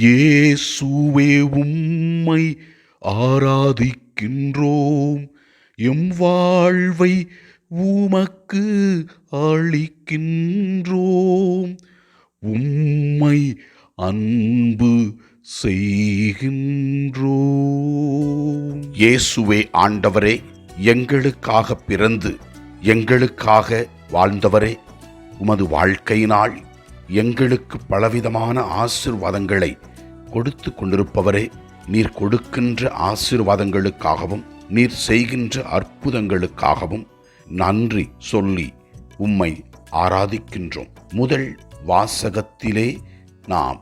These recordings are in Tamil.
இயேசுவே உம்மை ஆராதிக்கின்றோம். எம் வாழ்வை உமக்கு அளிக்கின்றோம். உம்மை அன்பு செய்கின்றோம். இயேசுவே ஆண்டவரே எங்களுக்காக பிறந்து எங்களுக்காக வாழ்ந்தவரே உமது வாழ்க்கையினால் எங்களுக்கு பலவிதமான ஆசிர்வாதங்களை கொடுத்து கொண்டிருப்பவரே நீர் கொடுக்கின்ற ஆசீர்வாதங்களுக்காகவும் நீர் செய்கின்ற அற்புதங்களுக்காகவும் நன்றி சொல்லி உம்மை ஆராதிக்கின்றோம். முதல் வாசகத்திலே நாம்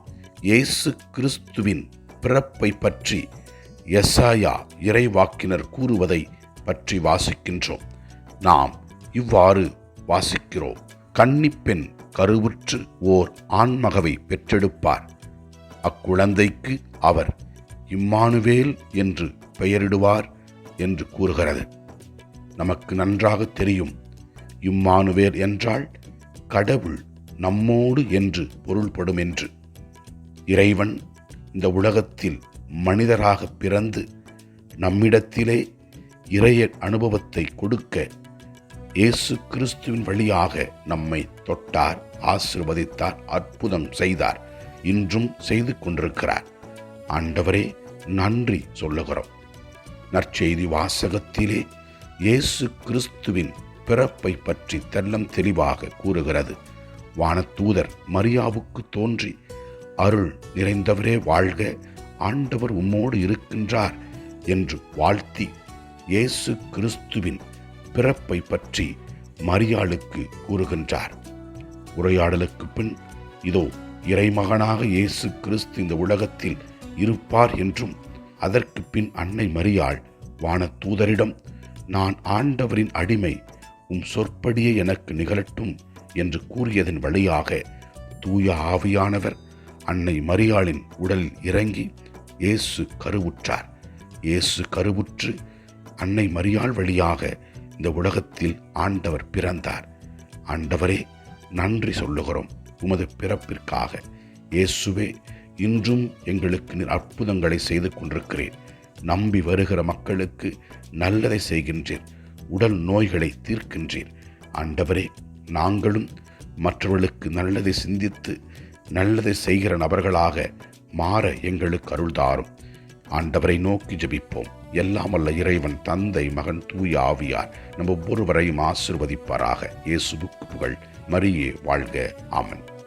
இயேசு கிறிஸ்துவின் பிறப்பை பற்றி எசாயா இறைவாக்கினர் கூறுவதை பற்றி வாசிக்கின்றோம். நாம் இவ்வாறு வாசிக்கிறோம். கன்னிப்பெண் கருவுற்று ஓர் ஆண்மகவை பெற்றெடுப்பார். அக்குழந்தைக்கு அவர் இம்மானுவேல் என்று பெயரிடுவார் என்று கூறுகிறது. நமக்கு நன்றாக தெரியும் இம்மானுவேல் என்றால் கடவுள் நம்மோடு என்று பொருள்படும் என்று இறைவன் இந்த உலகத்தில் மனிதராக பிறந்து நம்மிடத்திலே இறைய அனுபவத்தை கொடுக்க இயேசு கிறிஸ்துவின் வழியாக நம்மை தொட்டார் ஆசிர்வதித்தார் அற்புதம் செய்தார். இன்றும் செய்து கொண்டிருக்கிறார். ஆண்டவரே நன்றி சொல்லுகிறோம். நற்செய்தி வாசகத்திலே இயேசு கிறிஸ்துவின் பிறப்பை பற்றி தெல்லம் தெளிவாக கூறுகிறது. வானத்தூதர் மரியாவுக்கு தோன்றி அருள் நிறைந்தவரே வாழ்க ஆண்டவர் உம்மோடு இருக்கின்றார் என்று வாழ்த்தி இயேசு கிறிஸ்துவின் பிறப்பை பற்றி மரியாளுக்கு கூறுகின்றார். உரையாடலுக்கு பின் இதோ இறைமகனாக இயேசு கிறிஸ்து இந்த உலகத்தில் இருப்பார் என்றும் அதற்கு பின் அன்னை மரியாள் வானதூதரிடம் நான் ஆண்டவரின் அடிமை உம் சொற்படியே எனக்கு நிகழட்டும் என்று கூறியதன் வழியாக தூய ஆவியானவர் அன்னை மரியாளின் உடலில் இறங்கி இயேசு கருவுற்றார். இயேசு கருவுற்று அன்னை மரியாள் வழியாக இந்த உலகத்தில் ஆண்டவர் பிறந்தார். ஆண்டவரே நன்றி சொல்லுகிறோம் உமது பிறப்பிற்காக. இயேசுவே இன்றும் எங்களுக்கு நீர் அற்புதங்களை செய்து கொண்டிருக்கிறேன் நம்பி வருகிற மக்களுக்கு நல்லதை செய்கின்றேன் உடல் நோய்களை தீர்க்கின்றேன் ஆண்டவரே நாங்களும் மற்றவர்களுக்கு நல்லதை சிந்தித்து நல்லதை செய்கிற நபர்களாக மாற எங்களுக்கு அருள்தாரும் ஆண்டவரை நோக்கி ஜெபிப்போம். எல்லாம் அல்ல இறைவன் தந்தை மகன் தூய ஆவியார் நம்ம ஒவ்வொருவரையும் ஆசிர்வதிப்பாராக. இயேசுவுக்கு புகழ். மரியே வாழ்க. ஆமன்.